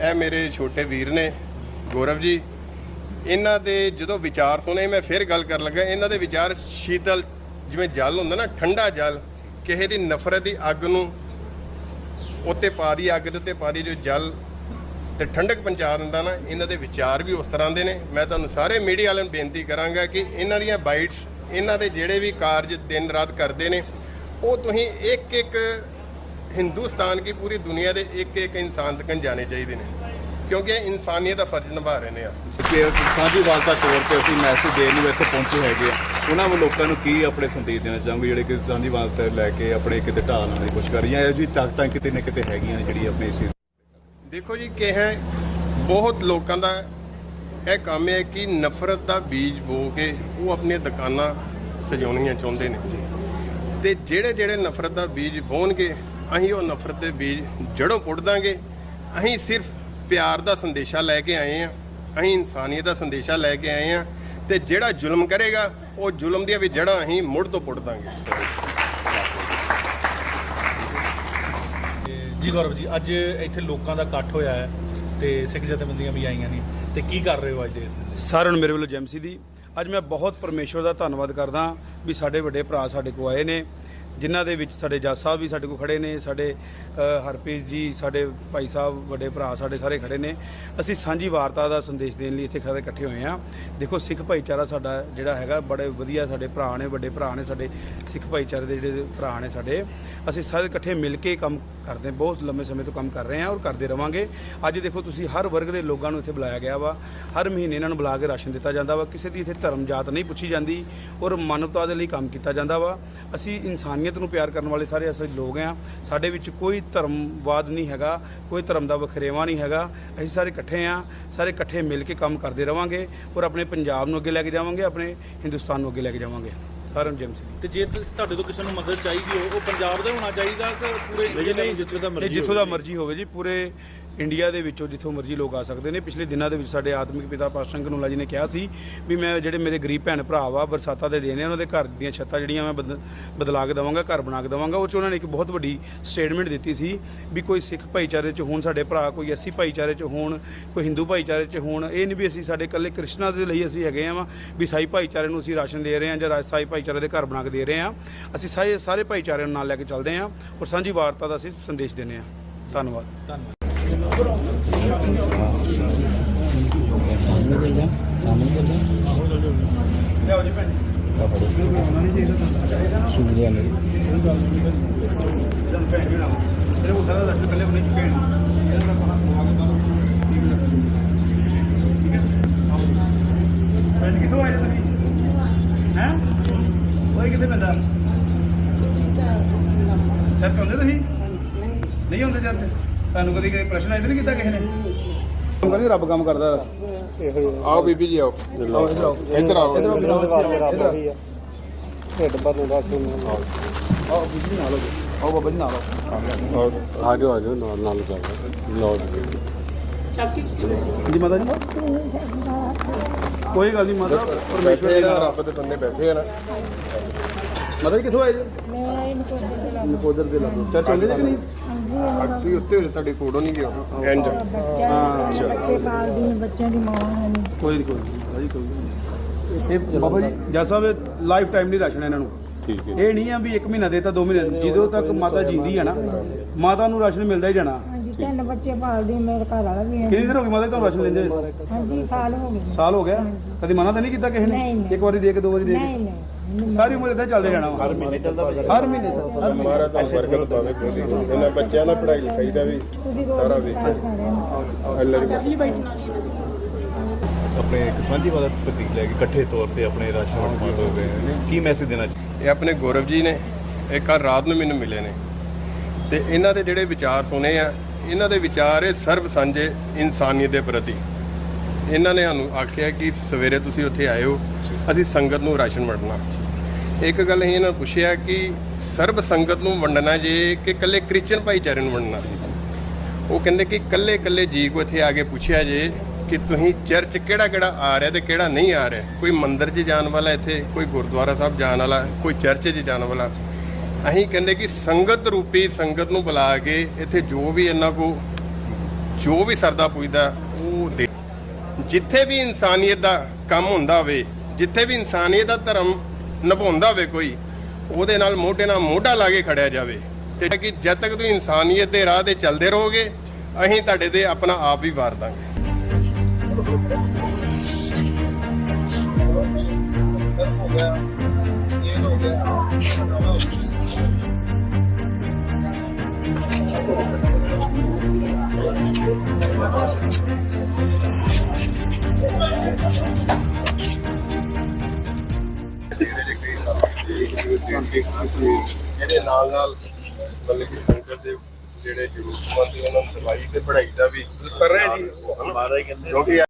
ਇਹ ਮੇਰੇ ਛੋਟੇ ਵੀਰ ਨੇ, ਗੌਰਵ ਜੀ। ਇਹਨਾਂ ਦੇ ਜਦੋਂ ਵਿਚਾਰ ਸੁਣੇ, ਮੈਂ ਫਿਰ ਗੱਲ ਕਰਨ ਲੱਗਾ। ਇਹਨਾਂ ਦੇ ਵਿਚਾਰ ਸ਼ੀਤਲ, ਜਿਵੇਂ ਜਲ ਹੁੰਦਾ ਨਾ, ਠੰਡਾ ਜਲ, ਕਿਸੇ ਦੀ ਨਫ਼ਰਤ ਦੀ ਅੱਗ ਨੂੰ ਉੱਤੇ ਪਾ ਦੀ, ਅੱਗ ਦੇ ਉੱਤੇ ਪਾ ਦੀ, ਜੋ ਜਲ ਤੇ ਠੰਡਕ ਪਹੁੰਚਾ ਦਿੰਦਾ ਨਾ, ਇਹਨਾਂ ਦੇ ਵਿਚਾਰ ਵੀ ਉਸ ਤਰ੍ਹਾਂ ਦੇ ਨੇ। ਮੈਂ ਤੁਹਾਨੂੰ ਸਾਰੇ ਮੀਡੀਆ ਵਾਲਿਆਂ ਨੂੰ ਬੇਨਤੀ ਕਰਾਂਗਾ ਕਿ ਇਹਨਾਂ ਦੀਆਂ ਬਾਈਟਸ, ਇਹਨਾਂ ਦੇ ਜਿਹੜੇ ਵੀ ਕਾਰਜ ਦਿਨ ਰਾਤ ਕਰਦੇ ਨੇ, ਉਹ ਤੁਸੀਂ ਇੱਕ ਇੱਕ ਹਿੰਦੁਸਤਾਨ ਕੀ ਪੂਰੀ ਦੁਨੀਆ ਦੇ ਇੱਕ ਇੱਕ ਇਨਸਾਨ ਤੱਕ ਜਾਣੇ ਚਾਹੀਦੇ ਨੇ। ਕਿਉਂਕਿ ਇਹ ਇਨਸਾਨੀਅਤ ਦਾ ਫਰਜ਼ ਨਿਭਾ ਰਹੇ ਨੇ ਆ ਕਿ ਸਾਂਝੀ ਵਾਲਤਾ ਤੌਰ ਤੇ ਅਸੀਂ ਮੈਸੇਜ ਦੇਣ ਨੂੰ ਇੱਥੇ ਪਹੁੰਚੇ ਹੈਗੇ ਆ। ਉਹਨਾਂ ਨੂੰ ਲੋਕਾਂ ਨੂੰ ਕੀ ਆਪਣੇ ਸੰਦੇਸ਼ ਦੇਣਾ ਚਾਹੋਗੇ ਜਿਹੜੇ ਕਿ ਸਾਂਝੀ ਵਾਲਤਾ ਲੈ ਕੇ ਆਪਣੇ ਕਿਤੇ ਢਾਲ ਦੀ ਕੋਸ਼ਿਸ਼ ਕਰ ਰਹੀਆਂ ਇਹੋ ਜਿਹੀ ਤਾਕਤਾਂ ਕਿਤੇ ਨਾ ਕਿਤੇ ਹੈਗੀਆਂ ਜਿਹੜੀ ਆਪਣੇ ਇਸ ਦੇਖੋ ਜੀ ਕਿ ਹੈ ਬਹੁਤ ਲੋਕਾਂ ਦਾ ਇਹ ਕੰਮ ਹੈ ਕਿ ਨਫ਼ਰਤ ਦਾ ਬੀਜ ਬੋ ਕੇ ਉਹ ਆਪਣੀਆਂ ਦੁਕਾਨਾਂ ਸਜਾਉਣੀਆਂ ਚਾਹੁੰਦੇ ਨੇ। ਤੇ ਜਿਹੜੇ ਜਿਹੜੇ ਨਫ਼ਰਤ ਦਾ ਬੀਜ ਬੋਣਗੇ ਅਸੀਂ ਉਹ ਨਫ਼ਰਤ ਦੇ ਬੀਜ ਜੜੋਂ ਪੁੱਟ ਦਾਂਗੇ। ਅਸੀਂ ਸਿਰਫ ਪਿਆਰ ਦਾ ਸੰਦੇਸ਼ਾ ਲੈ ਕੇ ਆਏ ਆ ਅਸੀਂ ਇਨਸਾਨੀਅਤ ਦਾ ਸੰਦੇਸ਼ਾ ਲੈ ਕੇ ਆਏ ਆ ਤੇ ਜਿਹੜਾ ਜ਼ੁਲਮ ਕਰੇਗਾ ਉਹ ਜ਼ੁਲਮ ਦੀਆਂ ਵੀ ਜੜਾਂ ਅਸੀਂ ਮੁੜ ਤੋਂ ਪੁੱਟ ਦਾਂਗੇ। ਜੀ ਗੌਰਵ ਜੀ ਅੱਜ ਇੱਥੇ ਲੋਕਾਂ ਦਾ ਇਕੱਠ ਹੋਇਆ ਹੈ ਤੇ ਸਿੱਖ ਜਥੇਬੰਦੀਆਂ ਵੀ ਆਈਆਂ ਨੇ। ਤੇ ਕੀ ਕਰ ਰਹੇ ਹੋ ਅੱਜ? ਸਾਰਿਆਂ ਨੂੰ ਮੇਰੇ ਵੱਲੋਂ ਜੈਮਸੀ ਦੀ ਅੱਜ ਮੈਂ ਬਹੁਤ ਪਰਮੇਸ਼ਵਰ ਦਾ ਧੰਨਵਾਦ ਕਰਦਾ ਵੀ ਸਾਡੇ ਵੱਡੇ ਭਰਾ ਸਾਡੇ ਕੋਲ ਆਏ ਨੇ। ਜਿਨ੍ਹਾਂ ਦੇ ਵਿੱਚ ਸਾਡੇ ਜੱਜ ਸਾਹਿਬ ਵੀ ਸਾਡੇ ਕੋਲ ਖੜੇ ਨੇ, ਸਾਡੇ ਹਰਪ੍ਰੀਤ ਜੀ, ਸਾਡੇ ਭਾਈ ਸਾਹਿਬ, ਵੱਡੇ ਭਰਾ ਸਾਡੇ ਸਾਰੇ ਖੜੇ ਨੇ। ਅਸੀਂ ਸਾਂਝੀ ਵਾਰਤਾ ਦਾ ਸੰਦੇਸ਼ ਦੇਣ ਲਈ ਇੱਥੇ ਖੜੇ ਇਕੱਠੇ ਹੋਏ ਆ ਦੇਖੋ, ਸਿੱਖ ਭਾਈਚਾਰਾ ਸਾਡਾ ਜਿਹੜਾ ਹੈਗਾ ਬੜੇ ਵਧੀਆ ਸਾਡੇ ਭਰਾ ਨੇ, ਵੱਡੇ ਭਰਾ ਨੇ ਸਾਡੇ ਸਿੱਖ ਭਾਈਚਾਰੇ ਦੇ ਜਿਹੜੇ ਭਰਾ ਨੇ ਸਾਡੇ। ਅਸੀਂ ਸਾਰੇ ਇਕੱਠੇ ਮਿਲ ਕੇ ਕੰਮ ਕਰਦੇ, ਬਹੁਤ ਲੰਮੇ ਸਮੇਂ ਤੋਂ ਕੰਮ ਕਰ ਰਹੇ ਹਾਂ ਔਰ ਕਰਦੇ ਰਵਾਂਗੇ। ਅੱਜ ਦੇਖੋ, ਤੁਸੀਂ ਹਰ ਵਰਗ ਦੇ ਲੋਕਾਂ ਨੂੰ ਇੱਥੇ ਬੁਲਾਇਆ ਗਿਆ ਵਾ। ਹਰ ਮਹੀਨੇ ਇਹਨਾਂ ਨੂੰ ਬੁਲਾ ਕੇ ਰਾਸ਼ਨ ਦਿੱਤਾ ਜਾਂਦਾ ਵਾ। ਕਿਸੇ ਦੀ ਇੱਥੇ ਧਰਮ ਜਾਤ ਨਹੀਂ ਪੁੱਛੀ ਜਾਂਦੀ ਔਰ ਮਾਨਵਤਾ ਦੇ ਲਈ ਕੰਮ ਕੀਤਾ ਜਾਂਦਾ ਵਾ। ਅਸੀਂ ਇਨਸਾਨੀਅਤ ਨੂੰ ਪਿਆਰ ਕਰਨ ਵਾਲੇ ਸਾਰੇ ਅਸੀਂ ਲੋਕ ਆ ਸਾਡੇ ਵਿੱਚ ਕੋਈ ਧਰਮਵਾਦ ਨਹੀਂ ਹੈਗਾ ਕੋਈ ਧਰਮ ਦਾ ਵਖਰੇਵਾ ਨਹੀਂ ਹੈਗਾ। ਅਸੀਂ ਸਾਰੇ ਇਕੱਠੇ ਆ ਸਾਰੇ ਇਕੱਠੇ ਮਿਲ ਕੇ ਕੰਮ ਕਰਦੇ ਰਵਾਂਗੇ ਔਰ ਆਪਣੇ ਪੰਜਾਬ ਨੂੰ ਅੱਗੇ ਲੈ ਕੇ ਜਾਵਾਂਗੇ ਆਪਣੇ ਹਿੰਦੁਸਤਾਨ ਨੂੰ ਅੱਗੇ ਲੈ ਕੇ ਜਾਵਾਂਗੇ। ਸਾਰਿਆਂ ਨੂੰ ਜੈਮ ਸਿੰਘ ਤੇ ਜੇ ਤੁਹਾਡੇ ਤੋਂ ਕਿਸੇ ਨੂੰ ਮਦਦ ਚਾਹੀਦੀ ਹੋ ਉਹ ਪੰਜਾਬ ਦਾ ਹੋਣਾ ਚਾਹੀਦਾ ਕਿ ਪੂਰੇ ਨਹੀਂ ਨਹੀਂ ਜਿੱਥੇ ਦਾ ਇਹ ਜਿੱਥੋਂ ਦਾ ਮਰਜ਼ੀ ਹੋਵੇ ਜੀ ਪੂਰੇ ਇੰਡੀਆ ਦੇ ਵਿੱਚੋਂ ਜਿੱਥੋਂ ਮਰਜ਼ੀ ਲੋਕ ਆ ਸਕਦੇ ਨੇ। ਪਿਛਲੇ ਦਿਨਾਂ ਦੇ ਵਿੱਚ ਸਾਡੇ ਆਤਮਿਕ ਪਿਤਾ ਪਾਸ਼ਾ ਕਨੂਲਾ ਜੀ ਨੇ ਕਿਹਾ ਸੀ ਵੀ ਮੈਂ ਜਿਹੜੇ ਮੇਰੇ ਗਰੀਬ ਭੈਣ ਭਰਾ ਵਾ, ਬਰਸਾਤਾਂ ਦੇ ਦਿਨ ਨੇ, ਉਹਨਾਂ ਦੇ ਘਰ ਦੀਆਂ ਛੱਤਾਂ ਜਿਹੜੀਆਂ ਮੈਂ ਬਦ- ਬਦਲਾ ਕੇ ਦਵਾਂਗਾ, ਘਰ ਬਣਾ ਕੇ ਦਵਾਂਗਾ। ਉਹ ਚ ਉਹਨਾਂ ਨੇ ਇੱਕ ਬਹੁਤ ਵੱਡੀ ਸਟੇਟਮੈਂਟ ਦਿੱਤੀ ਸੀ ਵੀ ਕੋਈ ਸਿੱਖ ਭਾਈਚਾਰੇ ਚ ਹੋਣ, ਸਾਡੇ ਭਰਾ ਕੋਈ ਐਸੀ ਭਾਈਚਾਰੇ ਚ ਹੋਣ, ਕੋਈ ਹਿੰਦੂ ਭਾਈਚਾਰੇ ਚ ਹੋਣ, ਇਹ ਨਹੀਂ ਵੀ ਅਸੀਂ ਸਾਡੇ ਇਕੱਲੇ ਕ੍ਰਿਸ਼ਨਾ ਦੇ ਲਈ ਅਸੀਂ ਹੈਗੇ ਆ ਵੀ ਸਾਈ ਭਾਈਚਾਰੇ ਨੂੰ ਅਸੀਂ ਰਾਸ਼ਨ ਦੇ ਰਹੇ ਹਾਂ ਜਾਂ ਸਾਈ ਭਾਈਚਾਰੇ ਦੇ ਘਰ ਬਣਾ ਕੇ ਦੇ ਰਹੇ ਹਾਂ ਅਸੀਂ ਸਾਰੇ ਸਾਰੇ ਭਾਈਚਾਰੇ ਨੂੰ ਨਾਲ ਲੈ ਕੇ ਚੱਲਦੇ ਹਾਂ ਔਰ ਸਾਂਝੀ ਵਾਰਤਾ ਦਾ ਅਸੀਂ ਸੰਦੇਸ਼ ਦਿੰਦੇ ਹਾਂ ਧੰਨਵਾਦ। ਧੰਨਵਾਦ। ਕਿੱਥੋਂ ਆਏ ਤੁਸੀਂ ਹੈ ਓਏ ਕਿੱਥੇ ਪੈਂਦਾ ਸਰ ਚਾਹੁੰਦੇ ਤੁਸੀਂ ਨਹੀਂ ਹੁੰਦੇ ਜਦ ਤੁਹਾਨੂੰ ਕਦੀ ਕੋਈ ਪ੍ਰਸ਼ਨ ਆਇਆ ਤਾਂ ਨਹੀਂ ਕੀਤਾ ਕਿਸੇ ਨੇ? ਕੰਮ ਕਰੀ ਰੱਬ ਕੰਮ ਕਰਦਾ ਆਓ ਬੀਬੀ ਜੀ ਆਓ। ਇੱਧਰ ਆਓ। ਢਿੱਡ ਭਰਨ ਦਾ ਸੁਣ ਆਓ ਬੀਬੀ ਨਾਲ ਹੋ ਜਾਓ। ਆਓ ਬਾਬਾ ਜੀ ਨਾਲ ਆਓ। ਆ ਜਾਓ ਆ ਜਾਓ ਨਾਲ ਨਾਲ ਲਓ ਜੀ। ਮਾਤਾ ਜੀ। ਕੋਈ ਗੱਲ ਨਹੀਂ ਮਾਤਾ ਪਰਮੇਸ਼ਵਰ ਬੈਠੇ ਦੇ ਨਾ ਨਾਲ। ਰੱਬ ਦੇ ਬੰਦੇ ਬੈਠੇ ਆ ਨਾ। ਮਾਤਾ ਜੀ ਕਿੱਥੋਂ ਆਏ ਜੀ? ਮੈਂ ਨਕੋਦਰ ਦੇ ਲਾਗੋ। ਚਰਚ ਆਉਂਦੇ ਜੀ ਕਿ ਨਹੀਂ? ਤੁਸੀਂ ਉੱਤੇ ਹੋਲੇ ਤੁਹਾਡੀ ਫੋਟੋ ਨਹੀਂ ਗਿਆ। ਇੰਜ ਬੱਚਾ ਬੱਚੇ ਪਾਲਦੀ ਹਾਂ, ਬੱਚਿਆਂ ਦੀ ਮਾਂ ਹਾਂ। ਕੋਈ ਨਹੀਂ ਕੋਈ ਨਹੀਂ ਮਾਤਾ ਜੀ ਕੋਈ ਨਹੀਂ ਇਹ ਬਾਬਾ ਜੀ ਜੱਜ ਸਾਹਿਬ ਲਾਈਫ ਟਾਈਮ ਨਹੀਂ ਰਾਸ਼ਨ ਇਹਨਾਂ ਨੂੰ। ਠੀਕ ਹੈ। ਇਹ ਨਹੀਂ ਆ ਵੀ 1 ਮਹੀਨਾ ਦੇਤਾ 2 ਮਹੀਨੇ ਜਦੋਂ ਤੱਕ ਮਾਤਾ ਜਿੰਦੀ ਆ ਨਾ ਮਾਤਾ ਨੂੰ ਰਾਸ਼ਨ ਮਿਲਦਾ ਹੀ ਜਾਣਾ। ਹਾਂਜੀ ਤਿੰਨ ਬੱਚੇ ਪਾਲਦੀ ਹਾਂ, ਮੇਰੇ ਘਰ ਵਾਲਾ ਵੀ ਹੈ। ਕਿੰਨੀ ਦੇਰ ਹੋ ਗਈ ਮਾਤਾ ਤੁਹਾਨੂੰ ਰਾਸ਼ਨ ਲੈਂਦੇ? ਹਾਂਜੀ ਸਾਲ ਹੋ ਗਏ। ਸਾਲ ਹੋ ਗਿਆ? ਕਦੀ ਮਨਾ ਤਾਂ ਨਹੀਂ ਕੀਤਾ ਕਿਸੇ ਨਹੀਂ, ਨੇ? ਨਹੀਂ। ਇੱਕ ਵਾਰੀ ਦੇ ਕੇ ਦੋ ਵਾਰੀ ਦੇ ਨਹੀਂ ਕੇ ਨਹੀਂ। ਸਾਰੀ ਉਮਰ ਇਦਾਂ ਚੱਲਦੇ ਰਹਿਣਾ ਹਰ ਮਹੀਨੇ ਚੱਲਦਾ ਹਰ ਮਹੀਨੇ ਸਰ। ਮਾਰਾ ਤਾਂ ਬਰਕਤ ਪਾਵੇ ਕੋਈ ਇਹਨਾਂ ਬੱਚਿਆਂ ਦਾ ਪੜ੍ਹਾਈ ਲਿਖਾਈ ਦਾ ਵੀ ਸਾਰਾ ਵੇਖੋ ਅੱਲਾ ਦੀ ਆਪਣੇ ਇੱਕ ਸਾਂਝੀ ਵਾਲਤਾ ਪ੍ਰਤੀਕ ਲੈ ਕੇ ਇਕੱਠੇ ਤੌਰ ਤੇ ਆਪਣੇ ਰਾਸ਼ਨ ਵੰਡ ਹੋ ਗਏ ਨੇ। ਕੀ ਮੈਸੇਜ ਦੇਣਾ ਚਾਹੀਦਾ ਇਹ ਆਪਣੇ ਗੌਰਵ ਜੀ ਨੇ ਇਹ ਕੱਲ ਰਾਤ ਨੂੰ ਮੈਨੂੰ ਮਿਲੇ ਨੇ। ਤੇ ਇਹਨਾਂ ਦੇ ਜਿਹੜੇ ਵਿਚਾਰ ਸੁਣੇ ਆ ਇਹਨਾਂ ਦੇ ਵਿਚਾਰ ਇਹ ਸਰਬ ਸਾਂਝੇ ਇਨਸਾਨੀਅਤ ਦੇ ਪ੍ਰਤੀ। ਇਹਨਾਂ ਨੇ ਸਾਨੂੰ ਆਖਿਆ ਕਿ ਸਵੇਰੇ ਤੁਸੀਂ ਉੱਥੇ ਆਏ ਹੋ। ਅਸੀਂ ਸੰਗਤ ਨੂੰ ਰਾਸ਼ਨ ਵੰਡਣਾ। ਇੱਕ ਗੱਲ ਅਸੀਂ ਇਹਨਾਂ ਨੂੰ ਪੁੱਛਿਆ ਕਿ ਸਰਬ ਸੰਗਤ ਨੂੰ ਵੰਡਣਾ ਜੇ ਕਿ ਇਕੱਲੇ ਕ੍ਰਿਸਚਨ ਭਾਈਚਾਰੇ ਨੂੰ ਵੰਡਣਾ? ਉਹ ਕਹਿੰਦੇ ਕਿ ਇਕੱਲੇ ਇਕੱਲੇ ਜੀ ਕੋ ਇੱਥੇ ਆ ਕੇ ਪੁੱਛਿਆ ਜੇ ਕਿ ਤੁਸੀਂ ਚਰਚ ਕਿਹੜਾ ਕਿਹੜਾ ਆ ਰਿਹਾ ਤੇ ਕਿਹੜਾ ਨਹੀਂ ਆ ਰਿਹਾ? ਕੋਈ ਮੰਦਿਰ 'ਚ ਜਾਣ ਵਾਲਾ ਇੱਥੇ, ਕੋਈ ਗੁਰਦੁਆਰਾ ਸਾਹਿਬ ਜਾਣ ਵਾਲਾ, ਕੋਈ ਚਰਚ 'ਚ ਜਾਣ ਵਾਲਾ? ਅਸੀਂ ਕਹਿੰਦੇ ਕਿ ਸੰਗਤ ਰੂਪੀ ਸੰਗਤ ਨੂੰ ਬੁਲਾ ਕੇ ਇੱਥੇ ਜੋ ਵੀ ਇਹਨਾਂ ਕੋ, ਜੋ ਵੀ ਸਰਦਾ ਪੁੱਜਦਾ, ਉਹ ਦੇ। ਜਿੱਥੇ ਵੀ ਇਨਸਾਨੀਅਤ ਦਾ ਕੰਮ ਹੁੰਦਾ ਹੋਵੇ ਜਿੱਥੇ ਵੀ ਇਨਸਾਨੀਅਤ ਦਾ ਧਰਮ ਨਿਭਾਉਂਦਾ ਹੋਵੇ ਕੋਈ, ਉਹਦੇ ਨਾਲ ਮੋਢੇ ਨਾਲ ਮੋਢਾ ਲਾ ਕੇ ਖੜਿਆ ਜਾਵੇ। ਤੇ ਕਿ ਜਦ ਤੱਕ ਤੁਸੀਂ ਇਨਸਾਨੀਅਤ ਦੇ ਰਾਹ ਤੇ ਚੱਲਦੇ ਰਹੋਗੇ, ਅਸੀਂ ਤੁਹਾਡੇ ਤੇ ਆਪਣਾ ਆਪ ਵੀ ਵਾਰ ਦਾਂਗੇ। ਇਹਦੇ ਨਾਲ ਨਾਲ ਮਤਲਬ ਕਿ ਸੰਗਤ ਦੇ ਜਿਹੜੇ ਜ਼ਰੂਰਤਮੰਦ ਉਹਨਾਂ ਨੂੰ ਦਵਾਈ ਤੇ ਪੜ੍ਹਾਈ ਦਾ ਵੀ ਕਰ ਰਹੇ ਜੀ ਕਹਿੰਦੇ